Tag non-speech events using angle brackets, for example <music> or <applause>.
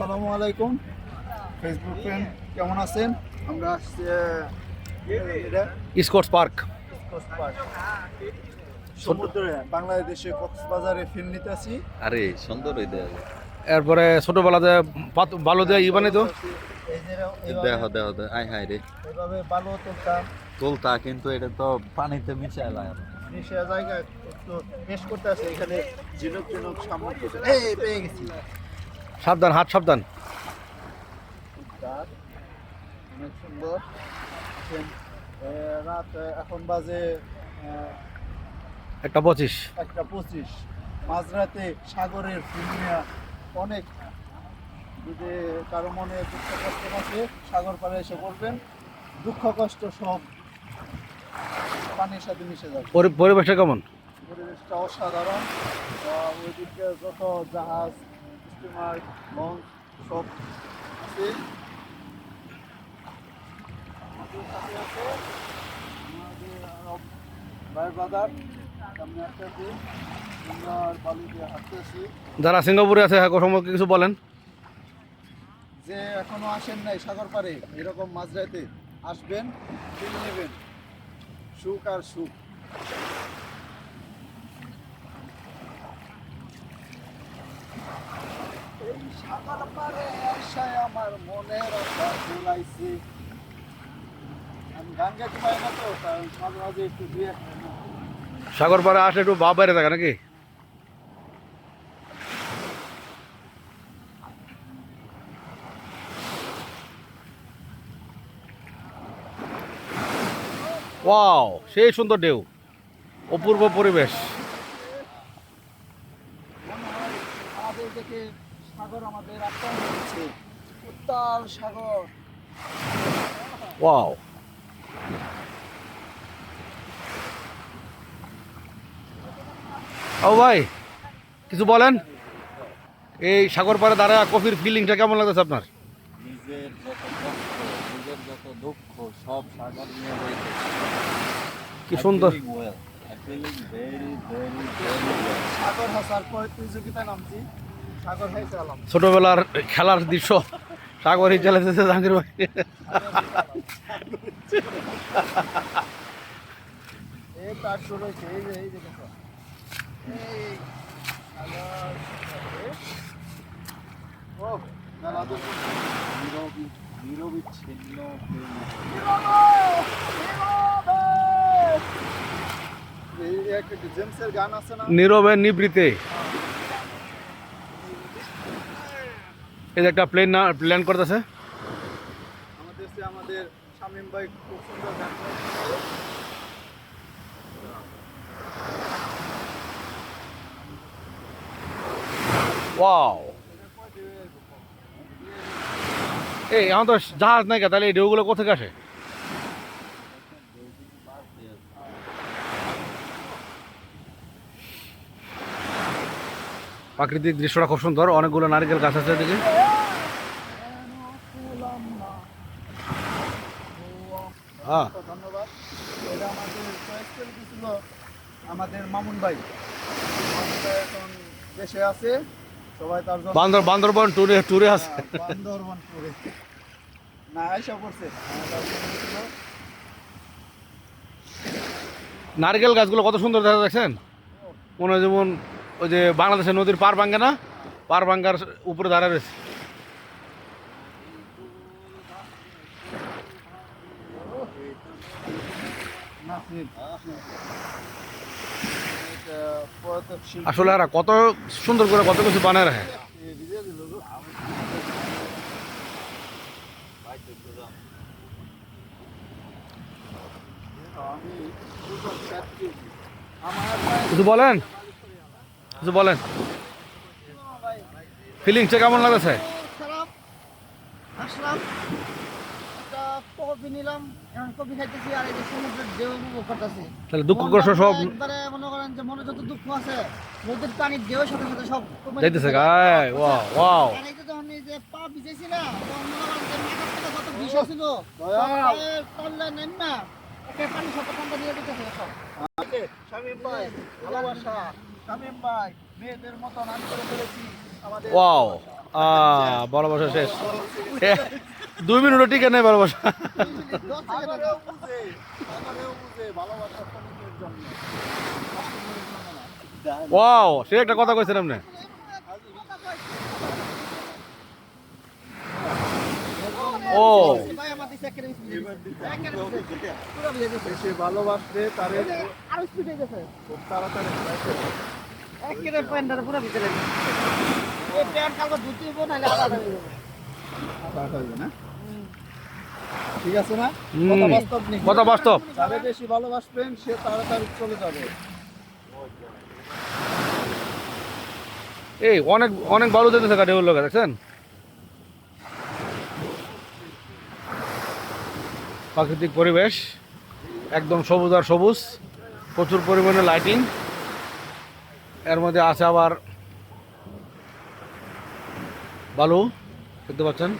আসসালামু আলাইকুম। Facebook friend কেমন আছেন? আমরা আসছি স্কোর্টস পার্ক সমুদ্রে বাংলাদেশে কক্সবাজারে ফিল নিতেছি আরে সুন্দর এরপরে ছোটবেলাতে বালু দিয়ে ই বানাইতো দেহ দেহ দেহ। আয় হায় রে। এইভাবে বালু তুলতাম তুলতা কিন্তু এটা তো পানিতে মিশায় লাগে নিশে জায়গা একটু করতে আছে এখানে ঝিনুক এই পেয়ে গেছি। সাবধান হাত সাবধান। অনেক সুন্দর রাত এখন বাজে একটা পঁচিশ। একটা পঁচিশ। মাঝরাতে সাগরের দুনিয়া অনেক। যদি কারও মনে দুঃখ কষ্ট থাকে সাগর পাড়ে এসে পড়বেন। দুঃখ কষ্ট সব পানির সাথে মিশে যাবে। পরিবেশটা কেমন? পরিবেশটা অসাধারণ। ওইদিকে যত জাহাজ স্টিমার লঞ্চ সব আছে। আমাদের সাথে আছে। আমাদের ভাই ব্রাদার সামনে আসতেছি আমরা আর বালু দিয়ে যারা সিঙ্গাপুরে আছে হ্যাঁ সম্পর্কে কিছু বলেন। যে এখনও আসেন নাই সাগর পাড়ে এরকম মাঝরাতে আসবেন ফিল নেবেন। সুখ আর সুখ। সাগর পাড়ে আসায় আমার মনের আশা ভুলাইছে। আমি গান গাইতে পারি না তো তাই মাঝে মাঝে একটু দুই সাগর পাড়ে আসলে একটু ভাব বাইরে থাকে নাকি? ওয়াও সেই সুন্দর ঢেউ অপূর্ব পরিবেশ। সাগর আমাদের আক্রমণ করছে উত্তাল সাগর। ওয়াও। ও ভাই কিছু বলেন? এই সাগর পাড়ে দাঁড়া কফির ফিলিংটা কেমন লাগতেছে আপনার? নিজের যত কষ্ট নিজের যত দুঃখ সব সাগর নিয়ে রয়েছে কি সুন্দর। সাগর হাসার প্রতিযোগিতা নামছি। ছোটবেলার খেলার দৃশ্য সাগরই চালাতেছে জাহাঙ্গীর ভাই এই তার শুরু হয়েছে এই যে এই যে দেখো এই সাগর ও মেলা তো নীরবি নিরবিচ্ছিন্ন এই একটা জেমসের গান আছে না নীরবে নিবৃতে এই যে একটা প্লেন না প্ল্যান করতেছে। আমাদের সে আমাদের শামীম ভাই খুব সুন্দর গান ওয়াও এই এখন তো জাহাজ নাই তাহলে এই ঢেউগুলো কোথেকে আসে? প্রাকৃতিক দৃশ্যটা খুব সুন্দর অনেকগুলো নারকেল গাছ আছে এদিকে। হ্যাঁ। ধন্যবাদ। এটা আমাদের চয়েস করে দিয়েছিল আমাদের মামুন ভাই। মামুন ভাই এখন দেশে আছে সবাই তার জন্য বান্দর বান্দরবন ট্যুরে ট্যুরে আছে। হ্যাঁ, বান্দরবান না আয়সা করছে হ্যাঁ। নারকেল গাছগুলো কত সুন্দর দেখা যাচ্ছেন? মনে হয় যেমন ওই যে বাংলাদেশের নদীর পার ভাঙ্গে না? পার ভাঙ্গার উপরে দাঁড়ায় রয়েছে। আসলে এরা কত সুন্দর করে কত কিছু বানায় রাখে। কিছু বলেন? কিছু বলেন? ফিলিংসটা কেমন লাগতেছে আসলাম নিলাম এখন কফি খাইতেছি আর এই যে সমুদ্রের ঢেউ উপভোগ করতেছি। তাহলে দুঃখ কষ্ট সব একবারে মনে করেন যে মনে যত দুঃখ আছে নদীর পানির ঢেউর সাথে সাথে সব কমে যাইতেছে। Wow wow. আর এই যে যখন এই যে পা ভিজেছি না তখন মনে করেন যে মাথার থেকে যত বিষ ছিল। নেন না একে পানি সব ঠান্ডা দিয়ে দিতেছে সব। শামীম ভাই ভালোবাসা। শামীম ভাই মেয়েদের মতন আমি করে ফেলেছি। আমাদের ওয়াও আহ ভালোবাসা শেষ। এ, <laughs> দুই মিনিটও টিকে নেই ভালোবাসা। ওয়াও, সে একটা কথা কইছেন আপনি? ও। ভালোবাসবে তারে তাড়াতাড়ি ঠিক আছে না? কথা বাস্তব নেই। কথা বাস্তব। যারে বেশি ভালোবাসবেন সে তাড়াতাড়ি চলে যাবে। এই অনেক অনেক ভালো যেতেছে গাড়ি লোক দেখছেন? প্রাকৃতিক পরিবেশ একদম সবুজ আর সবুজ প্রচুর পরিমাণে লাইটিং এর মধ্যে আছে আবার বালু দেখতে পাচ্ছেন?